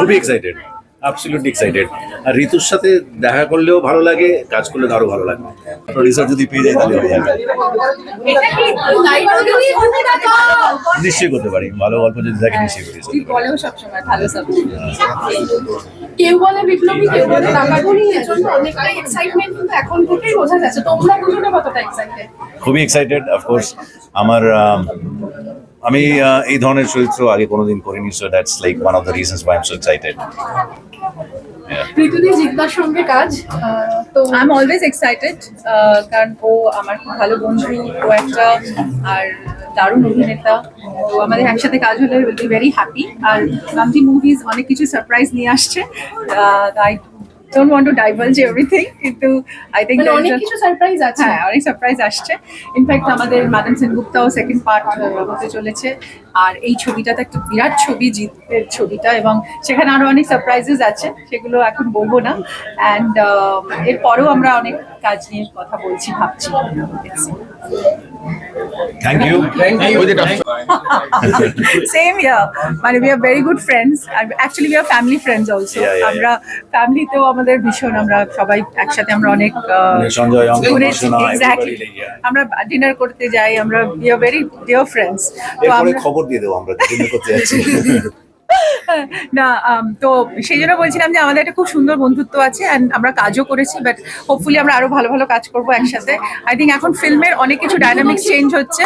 খুবই excited absolutely excited আর ঋতুর সাথে দেখা করলেও ভালো লাগে কাজ করলে আরও ভালো লাগে। প্রডিউসার যদি পেয়ে যায় তাহলে হয়ে যাবে নিশ্চয়ই করতে পারি ভালো গল্প যদি থাকে নিশ্চয়ই করি। বলেও সবসময় ভালো সাবজেক্ট কেউ বলে বিপ্লবী কেউ বলে টাকাগুলি এর অনেকটাই এক্সাইটমেন্ট কিন্তু এখন থেকেই বোঝা যাচ্ছে। তোমরা দুজনে কতটা এক্সাইটেড খুবই এক্সাইটেড অফকোর্স আমার আম, এই ধরনের চরিত্র আগে কোনোদিন করিনি so that's like one of the reasons why I am so excited ঋতুদি জিদ্দার সঙ্গে কাজ আহ, তো আই এম অলওয়েজ এক্সাইটেড কারণ ও আমার খুব ভালো বন্ধু ও একটা আর দারুণ অভিনেতা তো আমাদের একসাথে কাজ হলে উইল বি ভেরি হ্যাপি আর গামজি মুভিজ অনেক কিছু সারপ্রাইজ নিয়ে আসছে I don't want to divulge everything কিন্তু আই থিঙ্ক মানে অনেক কিছু সারপ্রাইজ আছে। হ্যাঁ অনেক সারপ্রাইজ আসছে। ইনফ্যাক্ট আমাদের ম্যাডাম সেনগুপ্তাও সেকেন্ড পার্ট হতে চলেছে। আর এই ছবিটাতে একটা বিরাট ছবি জিতের ছবিটা এবং সেখানে আরও অনেক সারপ্রাইজেস আছে সেগুলো এখন বলব না। অ্যান্ড এরপরেও আমরা অনেক কাজ নিয়ে কথা বলছি ভাবছি। থ্যাংক ইউ সেম ইয়ার মানে we are very good friends R actually we are family friends also. আমরা ফ্যামিলিতেও আমাদের ভীষণ আমরা সবাই একসাথে আমরা অনেক মানে. আমরা ডিনার করতে যাই আমরা we are very dear friends খবর দিয়ে দেবো আমরা ডিনার করতে যাচ্ছি। না তো সেই জন্য বলছিলাম যে আমাদের একটা খুব সুন্দর বন্ধুত্ব আছে অ্যান্ড আমরা কাজও করেছি বাট হোপফুলি আমরা আরও ভালো ভালো কাজ করব একসাথে। আই থিঙ্ক এখন ফিল্মের অনেক কিছু ডাইনামিক্স চেঞ্জ হচ্ছে,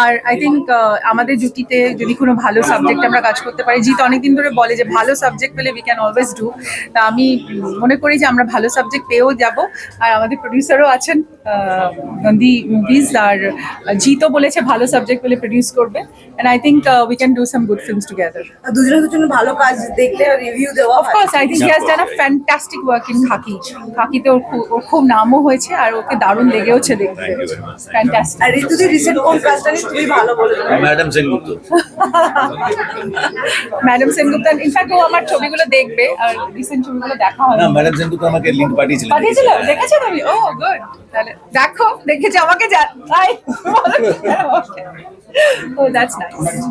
আর আই থিঙ্ক আমাদের জুটিতে যদি কোনো ভালো সাবজেক্ট আমরা কাজ করতে পারি জিত অনেকদিন ধরে বলে যে ভালো সাবজেক্ট পেলে উই ক্যান অলওয়েজ ডু তা আমি মনে করি যে আমরা ভালো সাবজেক্ট পেয়েও যাব, আর আমাদের প্রডিউসারও আছেন নন্দী মুভিজ আর জিতও বলেছে ভালো সাবজেক্ট পেলে প্রডিউস করবে। And I think we can do some good films together দুজনের দুজনে ভালো কাজ দেখলে রিভিউ দেওয়া Of course, I think he has done a fantastic work in Khaki. খাকিতে ওর খুব ওর খুব নামও হয়েছে আর ওকে দারুণ লেগেওছে দেখতে. ফ্যান্টাস্টিক আর ঋতুদি রিসেন্ট কোন কাজটা নিয়ে তুমি ভালো বলে madam Sengupta madam Sengupta in fact ও আমার ছবিগুলো দেখবে আর রিসেন্ট ছবিগুলো দেখা হবে। না ম্যাডাম সেনগুপ্ত আমাকে লিঙ্ক পাঠিয়েছিলেন পাঠিয়েছিল? দেখেছ তুমি? ও গুড তাহলে দেখো দেখেছ আমাকে যা ও দ্যাটস নাইস